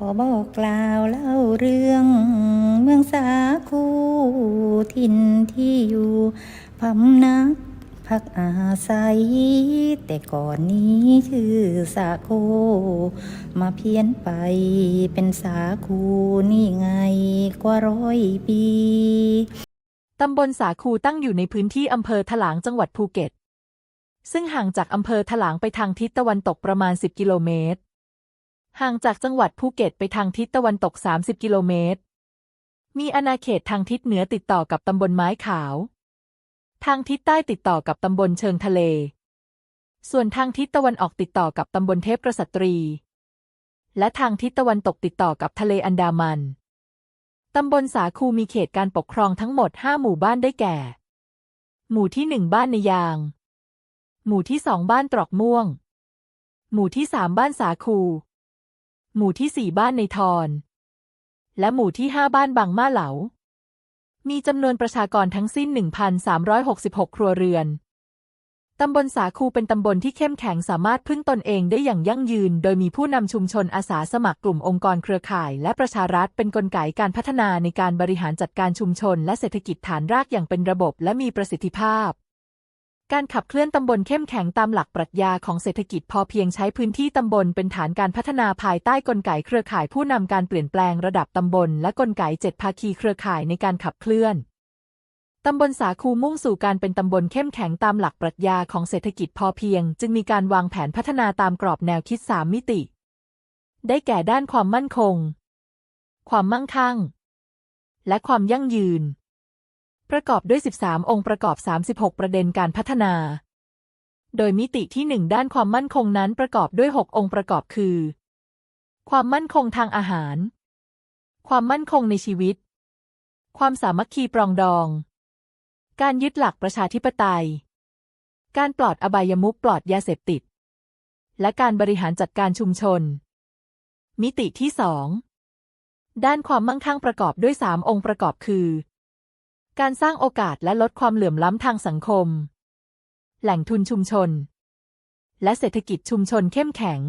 ขอบอกกล่าวเล่าเรื่องเมืองสาคูถิ่นที่อยู่พำนักพักอาศัย แต่ก่อนนี้ชื่อสาโค มาเพี้ยนไปเป็นสาคูนี่ไงกว่าร้อยปี ตำบลสาคูตั้งอยู่ในพื้นที่อำเภอถลางจังหวัดภูเก็ต ซึ่งห่างจากอำเภอถลางไปทางทิศตะวันตกประมาณ 10 กิโลเมตร ห่างจากจังหวัดภูเก็ตไปทางทิศตะวันตก 30 กิโลเมตร มีอาณาเขตทางทิศเหนือติดต่อกับตำบลไม้ขาว ทางทิศใต้ติดต่อกับตำบลเชิงทะเล ส่วนทางทิศตะวันออกติดต่อกับตำบลเทพกษัตรี และทางทิศตะวันตกติดต่อกับทะเลอันดามัน ตำบลสาคูมีเขตการปกครองทั้งหมด 5 หมู่บ้านได้แก่ หมู่ที่1บ้านในยาง หมู่ที่2บ้านตรอกม่วง หมู่ที่3บ้านสาคู หมู่ที่4บ้านในทอนและหมู่ที่5บ้านบางม่าเหลา มีจำนวนประชากรทั้งสิ้น 1,366 ครัวเรือน ตำบลสาคูเป็นตำบลที่เข้มแข็งสามารถพึ่งตนเองได้อย่างยั่งยืน โดยมีผู้นำชุมชนอาสาสมัครกลุ่มองค์กรเครือข่าย และประชารัฐเป็นกลไกการพัฒนาในการบริหารจัดการชุมชน และเศรษฐกิจฐานรากอย่างเป็นระบบและมีประสิทธิภาพ การขับเคลื่อนตำบลเข้มแข็งตามหลักปรัชญาของเศรษฐกิจพอเพียงใช้พื้นที่ตำบลเป็นฐานการพัฒนาภายใต้กลไกเครือข่ายผู้นำการเปลี่ยนแปลงระดับตำบล และกลไกเจ็ดภาคีเครือข่ายในการขับเคลื่อนตำบลสาคูมุ่งสู่การเป็นตำบลเข้มแข็งตามหลักปรัชญาของเศรษฐกิจพอเพียง จึงมีการวางแผนพัฒนาตามกรอบแนวคิด3มิติ ได้แก่ด้านความมั่นคง ความมั่งคั่ง และความยั่งยืน ประกอบด้วย 13 องค์ประกอบ 36 ประเด็นการพัฒนา โดยมิติที่ 1 ด้านความมั่นคงนั้นประกอบด้วย 6 องค์ประกอบคือ ความมั่นคงทางอาหาร ความมั่นคงในชีวิต ความสามัคคีปรองดอง การยึดหลักประชาธิปไตย การปลอดอบายมุขปลอดยาเสพติด และการบริหารจัดการชุมชน มิติที่สองด้านความมั่งคั่งประกอบด้วยสามองค์ประกอบคือ การสร้างโอกาสและลดความเหลื่อมล้ำทางสังคม แหล่งทุนชุมชน และเศรษฐกิจชุมชนเข้มแข็ง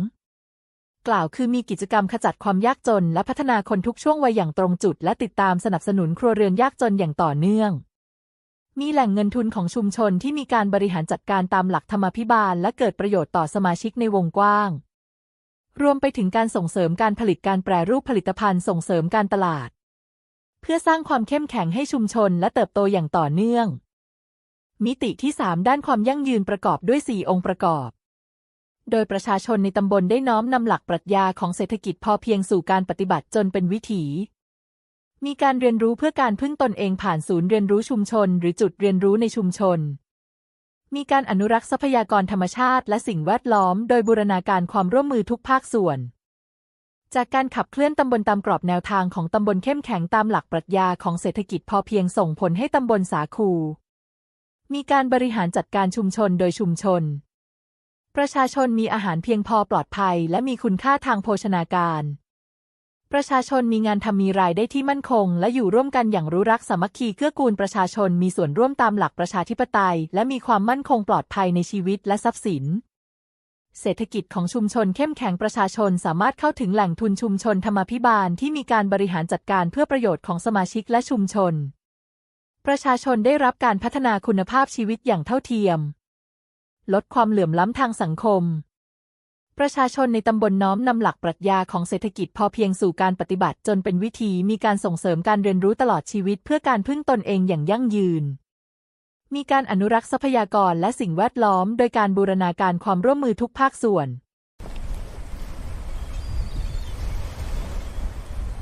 กล่าวคือมีกิจกรรมขจัดความยากจน และพัฒนาคนทุกช่วงวัยอย่างตรงจุด และติดตามสนับสนุนครัวเรือนยากจนอย่างต่อเนื่อง มีแหล่งเงินทุนของชุมชนที่มีการบริหารจัดการตามหลักธรรมาภิบาล และเกิดประโยชน์ต่อสมาชิกในวงกว้าง รวมไปถึงการส่งเสริมการผลิตการแปรรูปผลิตภัณฑ์ส่งเสริมการตลาด พื่อสร้างความเข้มแข็งให้ชุมชนและเติบโตอย่างต่อเนื่อง มิติที่ 3 ด้านความยั่งยืนประกอบด้วย 4 องค์ประกอบ โดยประชาชนในตำบลได้น้อมนำหลักปรัชญาของเศรษฐกิจพอเพียงสู่การปฏิบัติจนเป็นวิถี มีการเรียนรู้เพื่อการพึ่งตนเองผ่านศูนย์เรียนรู้ชุมชน หรือจุดเรียนรู้ในชุมชนมีการอนุรักษ์ทรัพยากรธรรมชาติและสิ่งแวดล้อม โดยบูรณาการความร่วมมือทุกภาคส่วน จากการขับเคลื่อนตำบลตามกรอบแนวทางของตำบลเข้มแข็งตามหลักปรัชญาของเศรษฐกิจพอเพียงส่งผลให้ตำบลสาคู มีการบริหารจัดการชุมชนโดยชุมชน ประชาชนมีอาหารเพียงพอปลอดภัย และมีคุณค่าทางโภชนาการ ประชาชนมีงานทำมีรายได้ที่มั่นคง และอยู่ร่วมกันอย่างรู้รักสามัคคีเกื้อกูลประชาชนมีส่วนร่วมตามหลักประชาธิปไตย และมีความมั่นคงปลอดภัยในชีวิตและทรัพย์สิน เศรษฐกิจของชุมชนเข้มแข็งประชาชนสามารถเข้าถึงแหล่งทุนชุมชนธรรมาภิบาลที่มีการบริหารจัดการเพื่อประโยชน์ของสมาชิกและชุมชน ประชาชนได้รับการพัฒนาคุณภาพชีวิตอย่างเท่าเทียม ลดความเหลื่อมล้ำทางสังคม ประชาชนในตำบลน้อมนำหลักปรัชญาของเศรษฐกิจพอเพียงสู่การปฏิบัติจนเป็นวิธีมีการส่งเสริมการเรียนรู้ตลอดชีวิตเพื่อการพึ่งตนเองอย่างยั่งยืน มีการอนุรักษ์ทรัพยากรและสิ่งแวดล้อม โดยการบูรณาการความร่วมมือทุกภาคส่วน